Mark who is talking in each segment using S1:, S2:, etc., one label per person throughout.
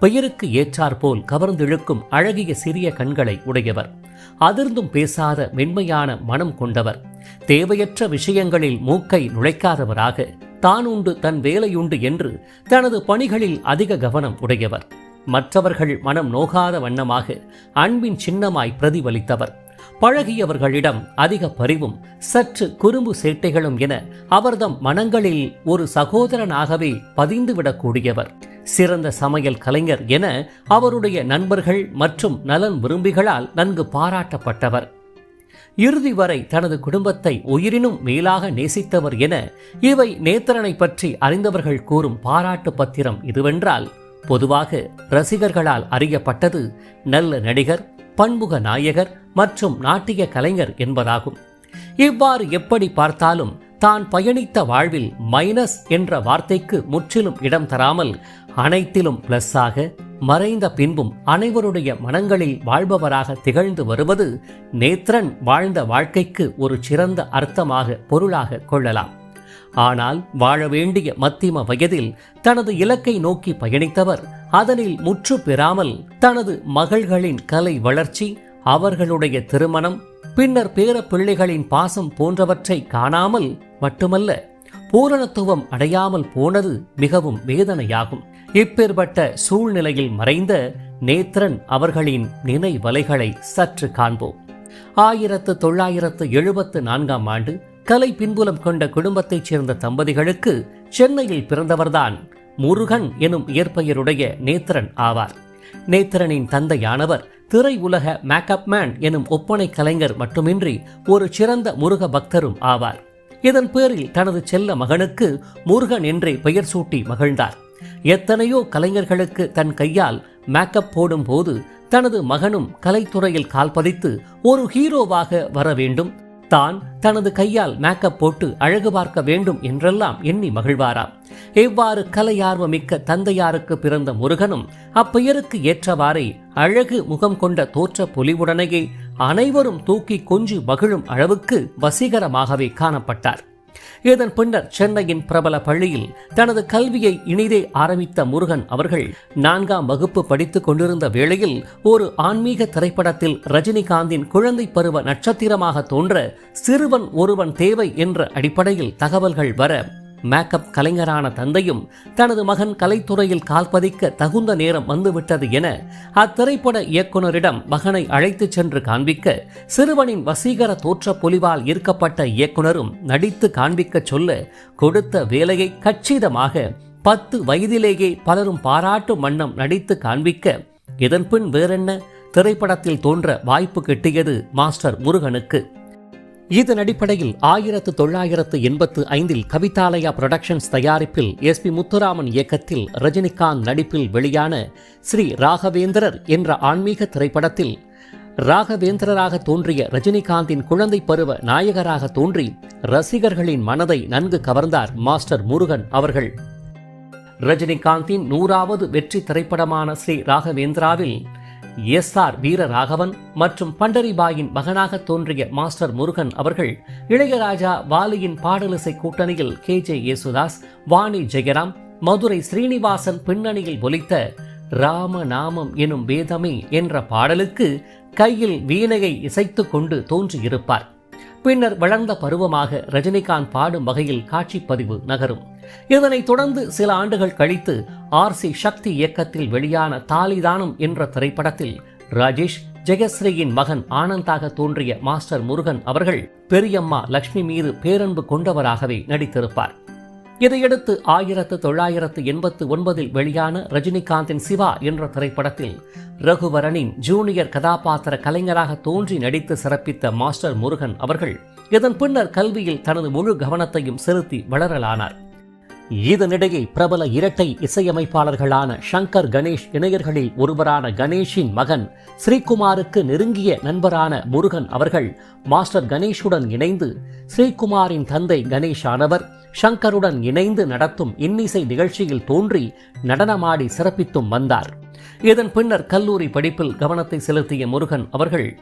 S1: பெயருக்கு ஏற்றாற்போல் கவர்ந்திழுக்கும் அழகிய சிறிய கண்களை உடையவர். அதிர்ந்தும் பேசாத மென்மையான மனம் கொண்டவர். தேவையற்ற விஷயங்களில் மூக்கை நுழைக்காதவராக தான் உண்டு தன் வேலையுண்டு என்று தனது பணிகளில் அதிக கவனம் உடையவர். மற்றவர்கள் மனம் நோகாத வண்ணமாக அன்பின் சின்னமாய் பிரதிபலித்தவர். பழகியவர்களிடம் அதிக பரிவும் சற்று குறும்பு சேட்டைகளும் என அவர்தம் மனங்களில் ஒரு சகோதரனாகவே பதிந்துவிடக்கூடியவர். சிறந்த சமையல் கலைஞர் என அவருடைய நண்பர்கள் மற்றும் நலன் விரும்பிகளால் நன்கு பாராட்டப்பட்டவர். இறுதி வரை தனது குடும்பத்தை உயிரினும் மேலாக நேசித்தவர் என இவை நேத்திரனை பற்றி அறிந்தவர்கள் கூறும் பாராட்டு பத்திரம் இதுவென்றால் பொதுவாக ரசிகர்களால் அறியப்பட்டது நல்ல நடிகர் பன்முக நாயகர் மற்றும் நாட்டிய கலைஞர் என்பதாகும். இவ்வாறு எப்படி பார்த்தாலும் தான் பயணித்த வாழ்வில் மைனஸ் என்ற வார்த்தைக்கு முற்றிலும் இடம் தராமல் அனைத்திலும் பிளஸ்ஸாக மறைந்த பின்பும் அனைவருடைய மனங்களில் வாழ்பவராக திகழ்ந்து வருவது நேத்ரன் வாழ்ந்த வாழ்க்கைக்கு ஒரு சிறந்த அர்த்தமாக பொருளாக கொள்ளலாம். ஆனால் வாழ வேண்டிய மத்திம வயதில் தனது இலக்கை நோக்கி பயணித்தவர் அதனில் முற்று பெறாமல் தனது மகள்களின் கலை வளர்ச்சி அவர்களுடைய திருமணம் பின்னர் பேர பிள்ளைகளின் பாசம் போன்றவற்றை காணாமல் மட்டுமல்ல பூரணத்துவம் அடையாமல் போனது மிகவும் வேதனையாகும். இப்பேற்பட்ட சூழ்நிலையில் மறைந்த நேத்ரன் அவர்களின் நினைவலைகளை சற்று காண்போம். ஆயிரத்து தொள்ளாயிரத்து எழுபத்து நான்காம் ஆண்டு கலை பின்புலம் கொண்ட குடும்பத்தைச் சேர்ந்த தம்பதிகளுக்கு சென்னையில் பிறந்தவர்தான் முருகன் எனும் இயற்பெயருடைய நேத்திரன் ஆவார். நேத்திரனின் தந்தையானவர் திரை உலக மேக்கப் மேன் எனும் ஒப்பனை கலைஞர் மட்டுமின்றி ஒரு சிறந்த முருக பக்தரும் ஆவார். இதன் பேரில் தனது செல்ல மகனுக்கு முருகன் என்றே பெயர் சூட்டி மகிழ்ந்தார். எத்தனையோ கலைஞர்களுக்கு தன் கையால் மேக்கப் போடும் போது தனது மகனும் கலைத்துறையில் கால்பதித்து ஒரு ஹீரோவாக வர வேண்டும். தான் தனது கையால் மேக்கப் போட்டு அழகு பார்க்க வேண்டும் என்றெல்லாம் எண்ணி மகிழ்வாராம். இவ்வாறு கலையார்வமிக்க தந்தையாருக்கு பிறந்த முருகனும் அப்பெயருக்கு ஏற்றவாறே அழகு முகம் கொண்ட தோற்ற பொலிவுடனேயே அனைவரும் தூக்கி கொஞ்சி மகிழும் அளவுக்கு வசீகரமாகவே காணப்பட்டார். இதன் பின்னர் சென்னையின் பிரபல பள்ளியில் தனது கல்வியை இனிதே ஆரம்பித்த முருகன் அவர்கள் நான்காம் வகுப்பு படித்துக் கொண்டிருந்த வேளையில் ஒரு ஆன்மீக திரைப்படத்தில் ரஜினிகாந்தின் குழந்தை பருவ நட்சத்திரமாக தோன்ற சிறுவன் ஒருவன் தேவை என்ற அடிப்படையில் தகவல்கள் வர மேக்கப் கலைஞரான தந்தையும் தனது மகன் கலைத்துறையில் கால்பதிக்க தகுந்த நேரம் வந்துவிட்டது என அத்திரைப்பட இயக்குனரிடம் மகனை அழைத்துச் சென்று காண்பிக்க சிறுவனின் வசீகர தோற்ற பொலிவால் ஈர்க்கப்பட்ட இயக்குனரும் நடித்து காண்பிக்கச் சொல்ல கொடுத்த வேலையை கச்சிதமாக பத்து வயதிலேயே பலரும் பாராட்டும் வண்ணம் நடித்து காண்பிக்க இதன்பின் வேறென்ன திரைப்படத்தில் தோன்ற வாய்ப்பு கிட்டியது மாஸ்டர் முருகனுக்கு. இதன் அடிப்படையில் ஆயிரத்து தொள்ளாயிரத்து எண்பத்து ஐந்தில் கவிதாலயா புரொடக்ஷன்ஸ் தயாரிப்பில் எஸ் பி முத்துராமன் இயக்கத்தில் ரஜினிகாந்த் நடிப்பில் வெளியான ஸ்ரீ ராகவேந்திரர் என்ற ஆன்மீக திரைப்படத்தில் ராகவேந்திரராக தோன்றிய ரஜினிகாந்தின் குழந்தை பருவ நாயகராக தோன்றி ரசிகர்களின் மனதை நன்கு கவர்ந்தார் மாஸ்டர் முருகன் அவர்கள். ரஜினிகாந்தின் நூறாவது வெற்றி திரைப்படமான ஸ்ரீ ராகவேந்திராவில் எஸ் ஆர் வீரராகவன் மற்றும் பண்டரிபாயின் மகனாக தோன்றிய மாஸ்டர் முருகன் அவர்கள் இளையராஜா வாலியின் பாடலிசை கூட்டணியில் கே ஜே யேசுதாஸ் வாணி ஜெயராம் மதுரை ஸ்ரீனிவாசன் பின்னணியில் ஒலித்த ராம நாமம் எனும் வேதமே என்ற பாடலுக்கு கையில் வீணையை இசைத்துக் கொண்டு தோன்றியிருப்பார். பின்னர் வளர்ந்த பருவமாக ரஜினிகாந்த் பாடும் வகையில் காட்சிப்பதிவு நகரும். இதனைத் தொடர்ந்து சில ஆண்டுகள் கழித்து ஆர் சி சக்தி இயக்கத்தில் வெளியான தாலிதானம் என்ற திரைப்படத்தில் ராஜேஷ் ஜெயஸ்ரீயின் மகன் ஆனந்தாக தோன்றிய மாஸ்டர் முருகன் அவர்கள் பெரியம்மா லக்ஷ்மி மீது பேரன்பு கொண்டவராகவே நடித்திருப்பார். இதையடுத்து ஆயிரத்து தொள்ளாயிரத்து எண்பத்து ஒன்பதில் வெளியான ரஜினிகாந்தின் சிவா என்ற திரைப்படத்தில் ரகுவரனின் ஜூனியர் கதாபாத்திர கலைஞராக தோன்றி நடித்து சிறப்பித்த மாஸ்டர் முருகன் அவர்கள் இதன் பின்னர் கல்வியில் தனது முழு கவனத்தையும் செலுத்தி வளரலானார். இதனிடையே பிரபல இரட்டை இசையமைப்பாளர்களான சங்கர் கணேஷ் இணையர்களில் ஒருவரான கணேஷின் மகன் ஸ்ரீகுமாருக்கு நெருங்கிய நண்பரான முருகன் அவர்கள் மாஸ்டர் கணேஷுடன் இணைந்து ஸ்ரீகுமாரின் தந்தை கணேஷ் ஆனவர் சங்கருடன் இணைந்து நடத்தும் இன்னிசை நிகழ்ச்சியில் தோன்றி நடனமாடி சிறப்பித்தும் வந்தார். இதன் பின்னர் கல்லூரி படிப்பில் கவனத்தை செலுத்திய முருகன் அவர்கள்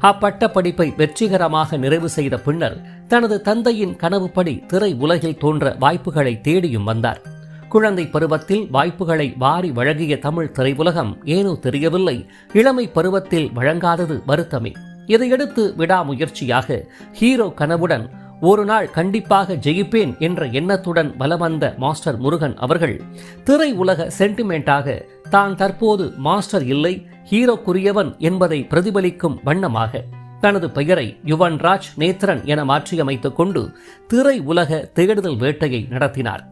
S1: அப்பட்ட படிப்பை வெற்றிகரமாக நிறைவு செய்த பின்னர் தனது தந்தையின் கனவுப்படி திரை உலகில் தோன்ற வாய்ப்புகளை தேடியும் வந்தார். குழந்தை பருவத்தில் வாய்ப்புகளை வாரி வழங்கிய தமிழ் திரையுலகம் ஏனோ தெரியவில்லை இளமை பருவத்தில் வழங்காதது வருத்தமே. இதையடுத்து விடாமுயற்சியாக ஹீரோ கனவுடன் ஒரு நாள் கண்டிப்பாக ஜெயிப்பேன் என்ற எண்ணத்துடன் வலம் வந்த மாஸ்டர் முருகன் அவர்கள் திரை உலக சென்டிமெண்டாக தான் தற்போது மாஸ்டர் இல்லை ஹீரோக்குரியவன் என்பதை பிரதிபலிக்கும் வண்ணமாக தனது பெயரை யுவன் ராஜ் நேத்ரன் என மாற்றியமைத்துக் கொண்டு திரை உலக தேடுதல் வேட்டையை நடத்தினார்.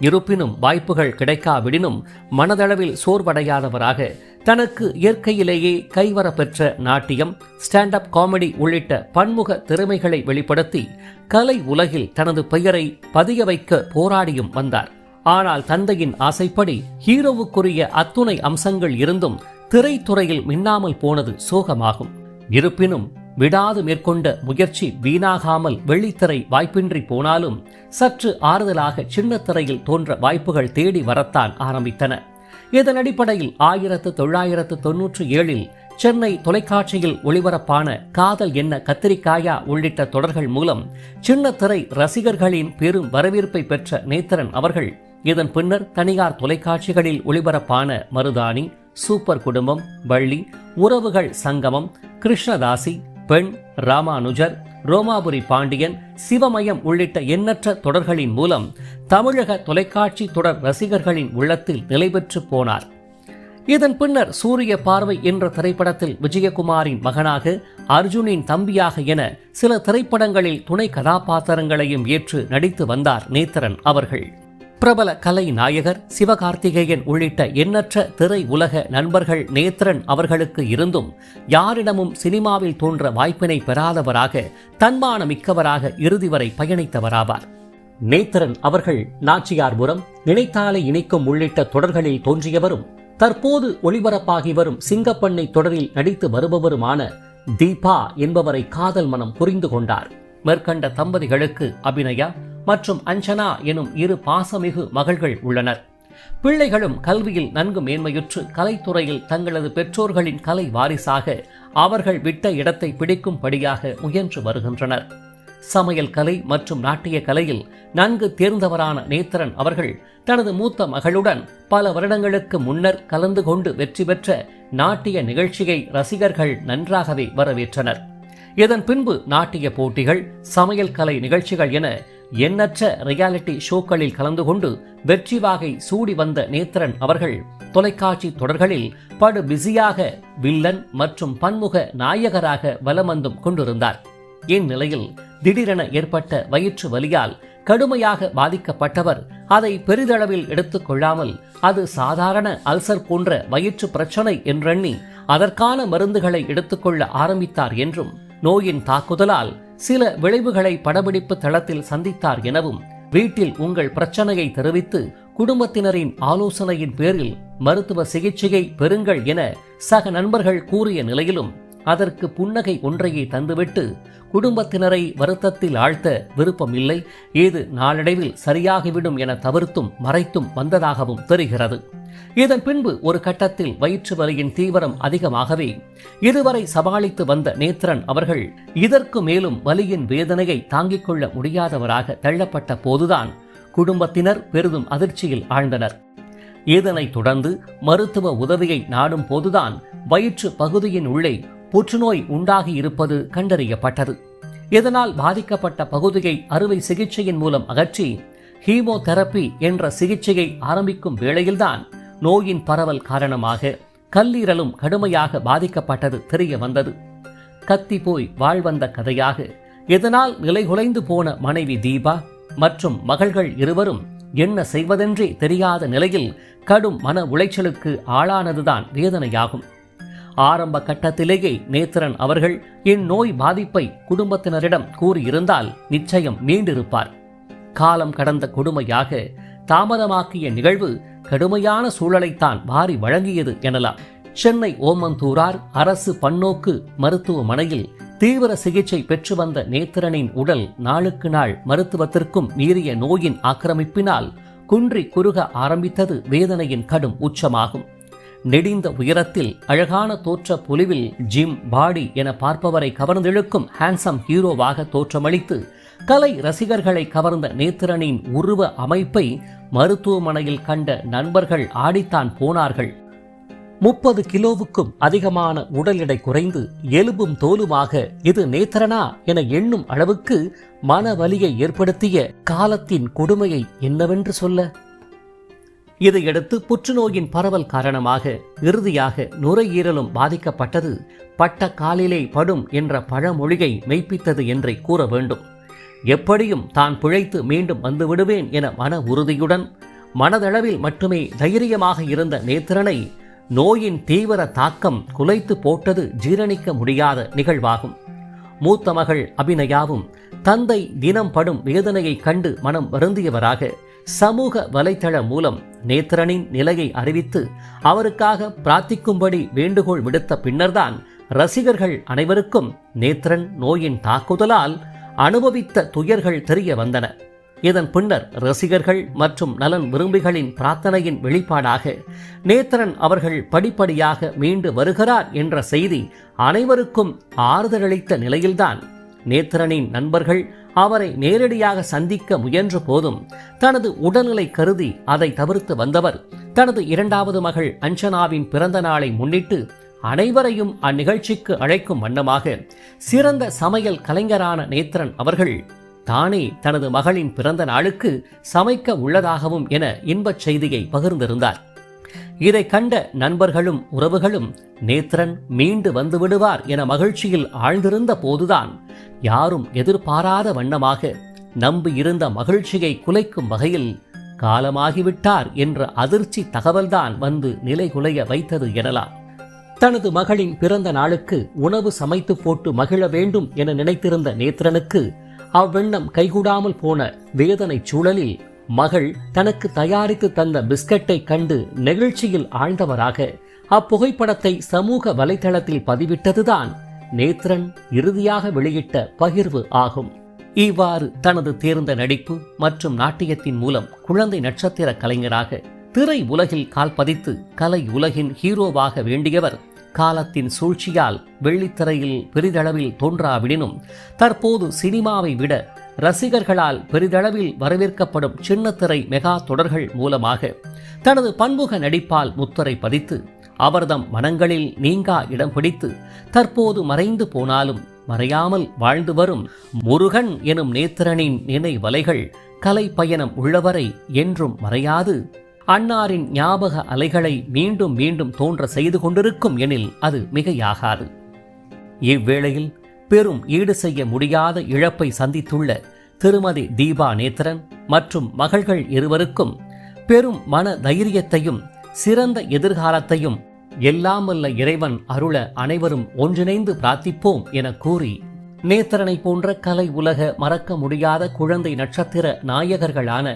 S1: இருப்பினும் வாய்ப்புகள் கிடைக்காவிடினும் மனதளவில் சோர்வடையாதவராக தனக்கு இயற்கையிலேயே கைவரப்பெற்ற நாட்டியம் ஸ்டாண்ட் அப் காமெடி உள்ளிட்ட பன்முக திறமைகளை வெளிப்படுத்தி கலை உலகில் தனது பெயரை பதிய வைக்க போராடியும் வந்தார். ஆனால் தந்தையின் ஆசைப்படி ஹீரோவுக்குரிய அத்துணை அம்சங்கள் இருந்தும் திரைத்துறையில் மின்னாமல் போனது சோகமாகும். இருப்பினும் விடாது மேற்கொண்ட முயற்சி வீணாகாமல் வெள்ளித்திரை வாய்ப்பின்றி போனாலும் சற்று ஆறுதலாக சின்ன திரையில் தோன்ற வாய்ப்புகள் தேடி வரத்தான் ஆரம்பித்தன. இதன் அடிப்படையில் ஆயிரத்து தொள்ளாயிரத்து தொன்னூற்றி ஏழில் சென்னை தொலைக்காட்சியில் ஒளிபரப்பான காதல் என்ன கத்திரிக்காயா உள்ளிட்ட தொடர்கள் மூலம் சின்ன திரை ரசிகர்களின் பெரும் வரவேற்பை பெற்ற நேத்திரன் அவர்கள் இதன் பின்னர் தனியார் தொலைக்காட்சிகளில் ஒளிபரப்பான மருதாணி சூப்பர் குடும்பம் வள்ளி உறவுகள் சங்கமம் கிருஷ்ணதாசி பெண் ராமானுஜர் ரோமாபுரி பாண்டியன் சிவமயம் உள்ளிட்ட எண்ணற்ற தொடர்களின் மூலம் தமிழக தொலைக்காட்சி தொடர் ரசிகர்களின் உள்ளத்தில் நிலை பெற்று போனார். இதன் பின்னர் சூரிய பார்வை என்ற திரைப்படத்தில் விஜயகுமாரின் மகனாக அர்ஜுனின் தம்பியாக என சில திரைப்படங்களில் துணை கதாபாத்திரங்களையும் ஏற்று நடித்து வந்தார் நேத்திரன் அவர்கள். பிரபல கலை நாயகர் சிவகார்த்திகேயன் உள்ளிட்ட எண்ணற்ற திரை உலக நண்பர்கள் நேத்ரன் அவர்களுக்கு இருந்தும் யாரிடமும் சினிமாவில் தோன்ற வாய்ப்பினை பெறாதவராக தன்மான மிக்கவராக இறுதி வரை பயணித்தவராவார். நேத்திரன் அவர்கள் நாச்சியார்புரம் நினைத்தாலே இணைக்கும் உள்ளிட்ட தொடர்களில் தோன்றியவரும் தற்போது ஒளிபரப்பாகி வரும் சிங்கப்பண்ணை தொடரில் நடித்து வருபவருமான தீபா என்பவரை காதல் மனம் புரிந்து கொண்டார். மேற்கண்ட தம்பதிகளுக்கு அபிநயா மற்றும் அஞ்சனா எனும் இரு பாசமிகு மகள்கள் உள்ளனர். பிள்ளைகளும் கல்வியில் நன்கு மேன்மையுற்று கலைத்துறையில் தங்களது பெற்றோர்களின் கலை வாரிசாக அவர்கள் விட்ட இடத்தை பிடிக்கும்படியாக முயன்று வருகின்றனர். சமையல் கலை மற்றும் நாட்டிய கலையில் நன்கு தேர்ந்தவரான நேத்திரன் அவர்கள் தனது மூத்த மகளுடன் பல வருடங்களுக்கு முன்னர் கலந்து கொண்டு வெற்றி பெற்ற நாட்டிய நிகழ்ச்சியை ரசிகர்கள் நன்றாகவே வரவேற்றனர். இதன் பின்பு நாட்டிய போட்டிகள் சமையல் கலை நிகழ்ச்சிகள் என எண்ணற்ற ரியாலிட்டி ஷோக்களில் கலந்து கொண்டு வெற்றி வாகை சூடி வந்த நேத்திரன் அவர்கள் தொலைக்காட்சி தொடர்களில் படு பிஸியாக வில்லன் மற்றும் பன்முக நாயகராக வலம் வந்தும் கொண்டிருந்தார் இந்நிலையில் திடீரென ஏற்பட்ட வயிற்று வலியால் கடுமையாக பாதிக்கப்பட்டவர் அதை பெரிதளவில் எடுத்துக்கொள்ளாமல் அது சாதாரண அல்சர் போன்ற வயிற்று பிரச்சனை என்றெண்ணி அதற்கான மருந்துகளை எடுத்துக்கொள்ள ஆரம்பித்தார் என்றும் நோயின் தாக்குதலால் சில விளைவுகளை படப்பிடிப்பு தளத்தில் சந்தித்தார் எனவும் வீட்டில் உங்கள் பிரச்சனையை தெரிவித்து குடும்பத்தினரின் ஆலோசனையின் பேரில் மருத்துவ சிகிச்சையை பெறுங்கள் என சக நண்பர்கள் கூறிய நிலையிலும் அதற்கு புன்னகை ஒன்றையே தந்துவிட்டு குடும்பத்தினரை வருத்தத்தில் ஆழ்த்த விருப்பமில்லை. ஏது நாளடைவில் சரியாகிவிடும் என தவிர்த்தும் மறைத்தும் வந்ததாகவும் தெரிகிறது. இதன் பின்பு ஒரு கட்டத்தில் வயிற்று வலியின் தீவிரம் அதிகமாகவே இதுவரை சமாளித்து வந்த நேத்திரன் அவர்கள் இதற்கு மேலும் வலியின் வேதனையை தாங்கிக் கொள்ள முடியாதவராக தள்ளப்பட்ட போதுதான் குடும்பத்தினர் பெரிதும் அதிர்ச்சியில் ஆழ்ந்தனர். இதனைத் தொடர்ந்து மருத்துவ உதவியை நாடும் போதுதான் வயிற்று பகுதியின் உள்ளே புற்றுநோய் உண்டாகி இருப்பது கண்டறியப்பட்டது. இதனால் பாதிக்கப்பட்ட பகுதியை அறுவை சிகிச்சையின் மூலம் அகற்றி ஹீமோதெரப்பி என்ற சிகிச்சையை ஆரம்பிக்கும் வேளையில்தான் நோயின் பரவல் காரணமாக கல்லீரலும் கடுமையாக பாதிக்கப்பட்டது தெரிய வந்தது. கத்தி போய் வாழ்வந்த கதையாக இதனால் நிலைகுலைந்து போன மனைவி தீபா மற்றும் மகள்கள் இருவரும் என்ன செய்வதென்றே தெரியாத நிலையில் கடும் மன உளைச்சலுக்கு ஆளானதுதான் வேதனையாகும். ஆரம்ப கட்டத்திலேயே நேத்திரன் அவர்கள் இந்நோய் பாதிப்பை குடும்பத்தினரிடம் கூறியிருந்தால் நிச்சயம் மீண்டிருப்பார். காலம் கடந்த கொடுமையாக தாமதமாக்கிய நிகழ்வு கடுமையான சூழலைத்தான் வாரி வழங்கியது எனலாம். சென்னை ஓமந்தூரார் அரசு பன்னோக்கு மருத்துவமனையில் தீவிர சிகிச்சை பெற்று வந்த நேத்திரனின் உடல் நாளுக்கு நாள் மருத்துவத்திற்கும் மீறிய நோயின் ஆக்கிரமிப்பினால் குன்றி குறுக ஆரம்பித்தது வேதனையின் கடும் உச்சமாகும். நெடிந்த உயரத்தில் அழகான தோற்ற பொலிவில் ஜிம் பாடி என பார்ப்பவரை கவர்ந்திழுக்கும் ஹேண்ட்ஸம் ஹீரோவாக தோற்றமளித்து கலை ரசிகர்களை கவர்ந்த நேத்திரனின் உருவ அமைப்பை மருத்துவமனையில் கண்ட நண்பர்கள் ஆடித்தான் போனார்கள். முப்பது கிலோவுக்கும் அதிகமான உடல் எடை குறைந்து எலும்பும் தோலுமாக இது நேத்திரனா என எண்ணும் அளவுக்கு மன வலியை ஏற்படுத்திய காலத்தின் கொடுமையை என்னவென்று சொல்ல? இதையடுத்து புற்றுநோயின் பரவல் காரணமாக இறுதியாக நுரையீரலும் பாதிக்கப்பட்டது. பட்ட காலிலே படும் என்ற பழமொழியை மெய்ப்பித்தது என்றே கூற வேண்டும். எப்படியும் தான் பிழைத்து மீண்டும் வந்து விடுவேன் என மன உறுதியுடன் மனதளவில் மட்டுமே தைரியமாக இருந்த நேத்திரனை நோயின் தீவிர தாக்கம் குலைத்து போட்டது ஜீரணிக்க முடியாத நிகழ்வாகும். மூத்த மகள் அபிநயாவும் தந்தை தினம் படும் வேதனையைக் கண்டு மனம் வருந்தியவராக சமூக வலைதளம் மூலம் நேத்திரனின் நிலையை அறிவித்து அவருக்காக பிரார்த்திக்கும்படி வேண்டுகோள் விடுத்த பின்னர்தான் ரசிகர்கள் அனைவருக்கும் நேத்திரன் நோயின் தாக்குதலால் அனுபவித்த துயர்கள் தெரிய வந்தன. இதன் பின்னர் ரசிகர்கள் மற்றும் நலன் விரும்பிகளின் பிரார்த்தனையின் வெளிப்பாடாக நேத்திரன் அவர்கள் படிப்படியாக மீண்டு வருகிறார் என்ற செய்தி அனைவருக்கும் ஆறுதலளித்த நிலையில்தான் நேத்திரனின் நண்பர்கள் அவரை நேரடியாக சந்திக்க முயன்ற போதும் தனது உடல்நிலை கருதி அதை தவிர்த்து வந்தவர். தனது இரண்டாவது மகள் அஞ்சனாவின் பிறந்த நாளை முன்னிட்டு அனைவரையும் அந்நிகழ்ச்சிக்கு அழைக்கும் வண்ணமாக சிறந்த சமையல் கலைஞரான நேத்திரன் அவர்கள் தானே தனது மகளின் பிறந்த நாளுக்கு சமைக்க உள்ளதாகவும் என இன்பச் செய்தியை பகிர்ந்திருந்தார். இதை கண்ட நண்பர்களும் உறவுகளும் நேத்ரன் மீண்டு வந்து விடுவார் என மகிழ்ச்சியில் ஆழ்ந்திருந்த போதுதான் யாரும் எதிர்பாராத வண்ணமாக நம்பி இருந்த மகிழ்ச்சியை குலைக்கும் வகையில் காலமாகிவிட்டார் என்ற அதிர்ச்சி தகவல்தான் வந்து நிலைகுலைய வைத்தது எனலாம். தனது மகளின் பிறந்த நாளுக்கு உணவு சமைத்து போட்டு மகிழ வேண்டும் என நினைத்திருந்த நேத்ரனுக்கு அவ்வெண்ணம் கைகூடாமல் போன வேதனை சூழலில் மகள் தனக்கு தயாரித்து தந்த பிஸ்கட்டை கண்டு நெகிழ்ச்சியில் ஆழ்ந்தவராக அப்புகைப்படத்தை சமூக வலைதளத்தில் பதிவிட்டதுதான் நேத்ரன் இறுதியாக வெளியிட்ட பகிர்வு ஆகும். இவ்வாறு தனது தேர்ந்த நடிப்பு மற்றும் நாட்டியத்தின் மூலம் குழந்தை நட்சத்திர கலைஞராக திரை உலகில் கால் பதித்து கலை உலகின் ஹீரோவாக வேண்டியவர் காலத்தின் சூழ்ச்சியால் வெள்ளித்திரையில் பெரிதளவில் தோன்றாவிடினும் தற்போது சினிமாவை விட ரசிகர்களால் பெரிதளவில் வரவேற்கப்படும் சின்னத்திரை மெகா தொடர்கள் மூலமாக தனது பன்முக நடிப்பால் முத்தரை பதித்து அவர்தம் மனங்களில் நீங்கா இடம் பிடித்து தற்போது மறைந்து போனாலும் மறையாமல் வாழ்ந்து வரும் முருகன் எனும் நேத்திரனின் நினைவலைகள் கலை பயணம் உள்ளவரை என்றும் மறையாது. அன்னாரின் ஞாபக அலைகளை மீண்டும் மீண்டும் தோன்ற செய்து கொண்டிருக்கும் எனில் அது மிகையாகாது. இவ்வேளையில் பெரும் ஈடு செய்ய முடியாத இழப்பை சந்தித்துள்ள திருமதி தீபா நேத்திரன் மற்றும் மகள்கள் இருவருக்கும் பெரும் மன தைரியத்தையும் சிறந்த எதிர்காலத்தையும் எல்லாமல்ல இறைவன் அருள அனைவரும் ஒன்றிணைந்து பிரார்த்திப்போம் என கூறி நேத்திரனை போன்ற கலை உலக மறக்க முடியாத குழந்தை நட்சத்திர நாயகர்களான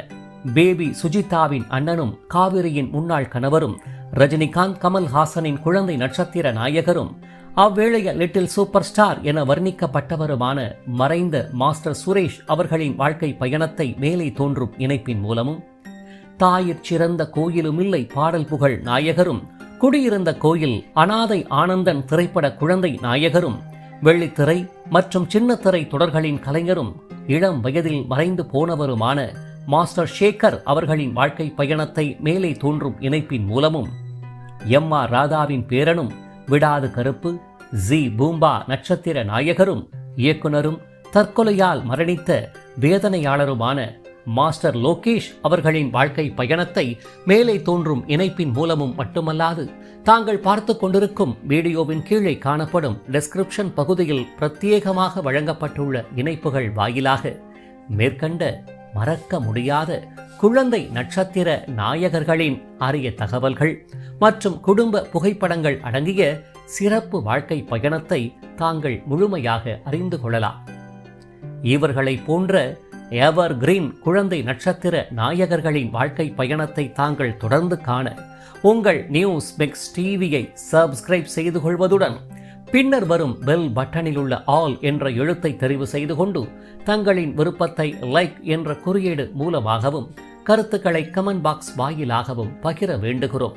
S1: பேபி சுஜிதாவின் அண்ணனும் காவிரியின் முன்னாள் கணவரும் ரஜினிகாந்த் கமல்ஹாசனின் குழந்தை நட்சத்திர நாயகரும் அவ்வேளைய லிட்டில் சூப்பர் ஸ்டார் என வர்ணிக்கப்பட்டவருமான மறைந்த மாஸ்டர் சுரேஷ் அவர்களின் வாழ்க்கை பயணத்தை மேலே தோன்றும் இணைப்பின் மூலமும் தாயிற் சிறந்த கோயிலுமில்லை பாடல் புகழ் நாயகரும் குடியிருந்த கோயில் அனாதை ஆனந்தன் திரைப்பட குழந்தை நாயகரும் வெள்ளித்திரை மற்றும் சின்னத்திரை தொடர்களின் கலைஞரும் இளம் வயதில் மறைந்து போனவருமான மாஸ்டர் ஷேகர் அவர்களின் வாழ்க்கை பயணத்தை மேலே தோன்றும் இணைப்பின் மூலமும் எம் ஆர் ராதாவின் பேரனும் விடாது கருப்பு. ஜி. பூம்பா நட்சத்திர நாயகரும் இயக்குனரும் தற்கொலையால் மரணித்த வேதனையாளருமான மாஸ்டர் லோகேஷ் அவர்களின் வாழ்க்கை பயணத்தை மேலே தோன்றும் இணைப்பின் மூலமும் மட்டுமல்லாது தாங்கள் பார்த்து கொண்டிருக்கும் வீடியோவின் கீழே காணப்படும் டெஸ்கிரிப்ஷன் பகுதியில் பிரத்யேகமாக வழங்கப்பட்டுள்ள இணைப்புகள் வாயிலாக மேற்கண்ட மறக்க முடியாத குழந்தை நட்சத்திர நாயகர்களின் அரிய தகவல்கள் மற்றும் குடும்ப புகைப்படங்கள் அடங்கிய சிறப்பு வாழ்க்கை பயணத்தை தாங்கள் முழுமையாக அறிந்து கொள்ளலாம். இவர்களை போன்ற எவர் கிரீன் குழந்தை நட்சத்திர நாயகர்களின் வாழ்க்கை பயணத்தை தாங்கள் தொடர்ந்து காண உங்கள் நியூஸ் மெக்ஸ் டிவியை சப்ஸ்கிரைப் செய்து கொள்வதுடன் பின்னர் வரும் பெல் பட்டனில் உள்ள ஆல் என்ற எழுத்தை தெரிவு செய்து கொண்டு தங்களின் விருப்பத்தை லைக் என்ற குறியீடு மூலமாகவும் கருத்துக்களை கமெண்ட் பாக்ஸ் வாயிலாகவும் பகிர வேண்டுகிறோம்.